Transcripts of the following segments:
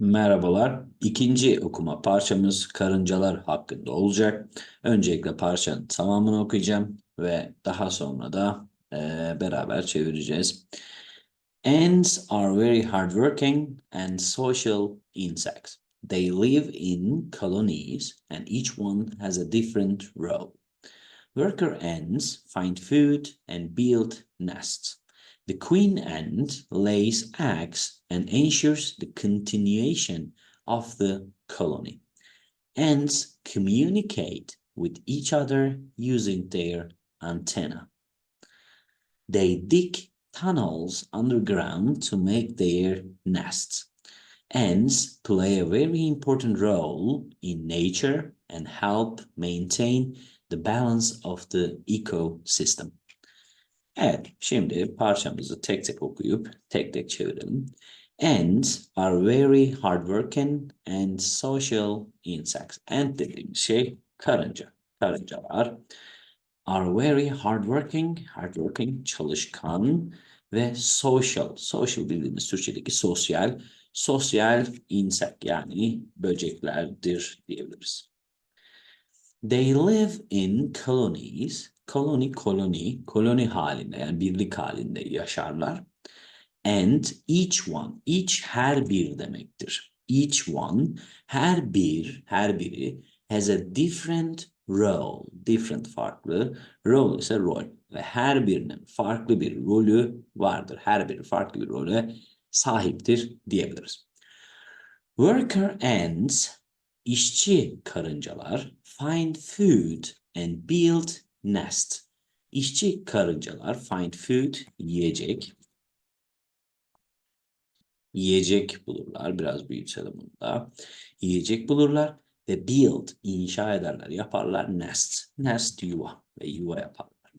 Merhabalar. İkinci okuma parçamız karıncalar hakkında olacak. Öncelikle parçanın tamamını okuyacağım ve daha sonra da eee, beraber çevireceğiz. Ants are very hardworking and social insects. They live in colonies and each one has a different role. Worker ants find food and build nests. The queen ant lays eggs and ensures the continuation of the colony. Ants communicate with each other using their antenna. They dig tunnels underground to make their nests. Ants play a very important role in nature and help maintain the balance of the ecosystem. Evet, şimdi parçamızı tek tek okuyup tek tek çevirelim. Ants are very hardworking and social insects. Ant dediğimiz şey karınca. Karıncalar are very hardworking, hardworking, çalışkan ve social. Social bildiğimiz Türkçedeki sosyal. Sosyal insect yani böceklerdir diyebiliriz. They live in colonies. Koloni, koloni, koloni halinde yani birlik halinde yaşarlar. And each one, each her bir demektir. Each one, her bir, her biri has a different role. Different farklı. Role ise rol. Ve her birinin farklı bir rolü vardır. Her biri farklı bir role sahiptir diyebiliriz. Worker ants, işçi karıncalar find food and build nest. İşçi karıncalar find food, yiyecek. Yiyecek bulurlar. Biraz büyütelim bunu da. Yiyecek bulurlar ve build, inşa ederler, yaparlar nest. Nest yuva ve yuva yaparlar.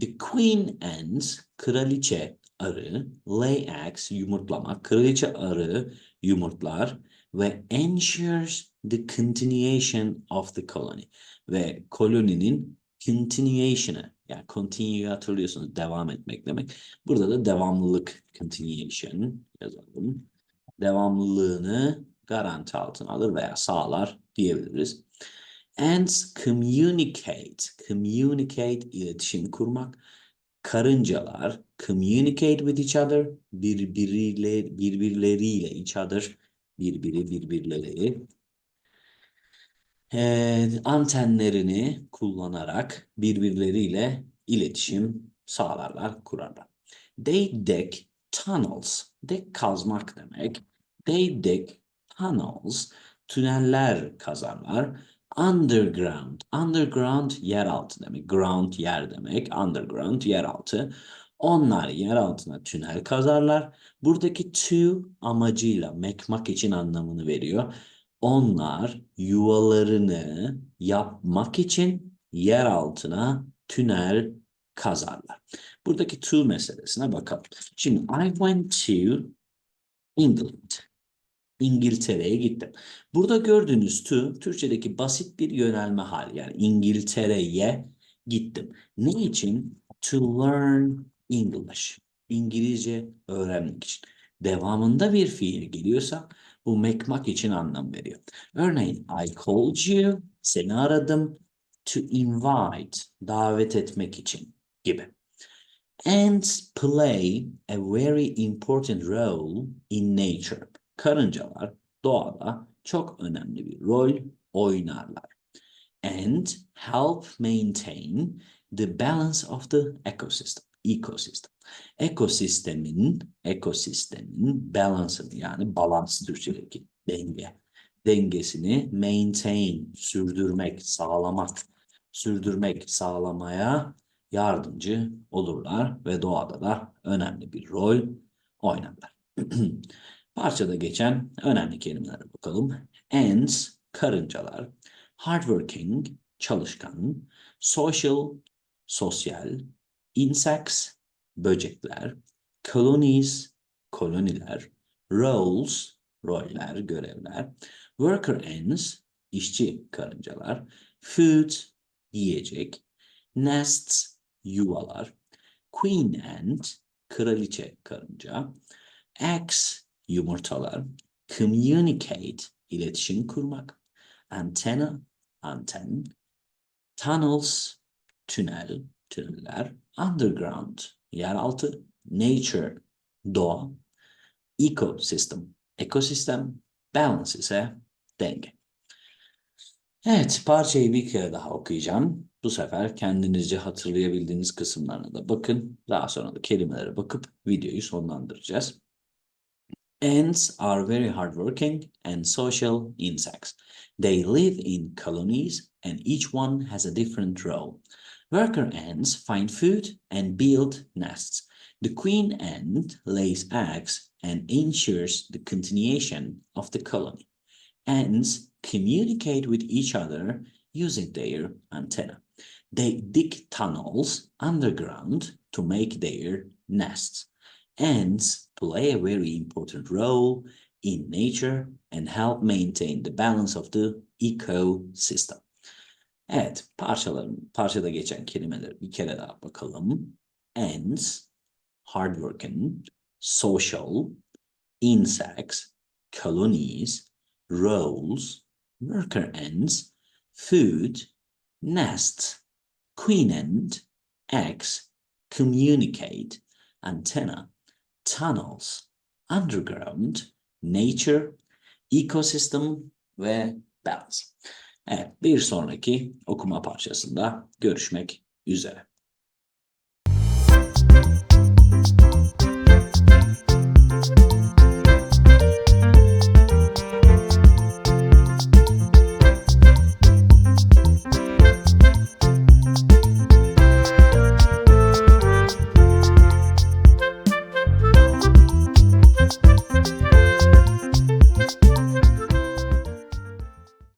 The queen ants, kraliçe arı, lay eggs, yumurtlamak. Kraliçe arı yumurtlar ve ensures the continuation of the colony. Ve koloninin continuation'ı yani continue hatırlıyorsunuz devam etmek demek. Burada da devamlılık continuation yazalım. Devamlılığını garanti altına alır veya sağlar diyebiliriz. Ants communicate. Communicate iletişim kurmak. Karıncalar communicate with each other. Birbiriyle, birbirleriyle each other. Birbiri birbirleri eee, antenlerini kullanarak birbirleriyle iletişim sağlarlar, kurarlar. They dig tunnels. Dig kazmak demek. They dig tunnels. Tüneller kazarlar. Underground. Underground yeraltı demek. Ground yer demek. Underground yeraltı. Onlar yer altına tünel kazarlar. Buradaki to amacıyla mekmak için anlamını veriyor. Onlar yuvalarını yapmak için yer altına tünel kazarlar. Buradaki to meselesine bakalım. Şimdi I went to England. İngiltere'ye gittim. Burada gördüğünüz to Türkçedeki basit bir yönelme hali. Yani İngiltere'ye gittim. Ne için? To learn English. İngilizce öğrenmek için. Devamında bir fiil geliyorsa bu mekmak için anlam veriyor. Örneğin I called you, seni aradım. To invite, davet etmek için gibi. Ants play a very important role in nature. Karıncalar doğada çok önemli bir rol oynarlar. And help maintain the balance of the ecosystem. Ecosystem. Ekosistemin, ekosistemin balance'ını yani balans Türkçedeki denge. Dengesini maintain, sürdürmek, sağlamak, sürdürmek, sağlamaya yardımcı olurlar ve doğada da önemli bir rol oynarlar. Parçada geçen önemli kelimelere bakalım. Ants, karıncalar. Hardworking, çalışkan. Social, sosyal. Insects, böcekler. Colonies, koloniler. Roles, roller, görevler. Worker ants, işçi karıncalar. Food, yiyecek. Nests, yuvalar. Queen ant, kraliçe karınca. Eggs, yumurtalar. communicate, iletişim kurmak, antenna, anten, tunnels, tünel, tüneller, underground, yeraltı, nature, doğa, ecosystem, ekosistem, balance ise denge. Evet, parçayı bir kere daha okuyacağım. Bu sefer kendinizce hatırlayabildiğiniz kısımlarına da bakın. Daha sonra da kelimelere bakıp videoyu sonlandıracağız. Ants are very hardworking and social insects. They live in colonies and each one has a different role. Worker ants find food and build nests. The queen ant lays eggs and ensures the continuation of the colony. Ants communicate with each other using their antenna. They dig tunnels underground to make their nests. Ants play a very important role in nature and help maintain the balance of the ecosystem. Evet, parçaların, parçada geçen kelimeleri bir kere daha bakalım. Ants, hardworking, social, insects, colonies, roles, worker ants, food, nests, queen ant, eggs, communicate, antenna, tunnels, underground, nature, ecosystem ve balance. Evet, bir sonraki okuma parçasında görüşmek üzere. Müzik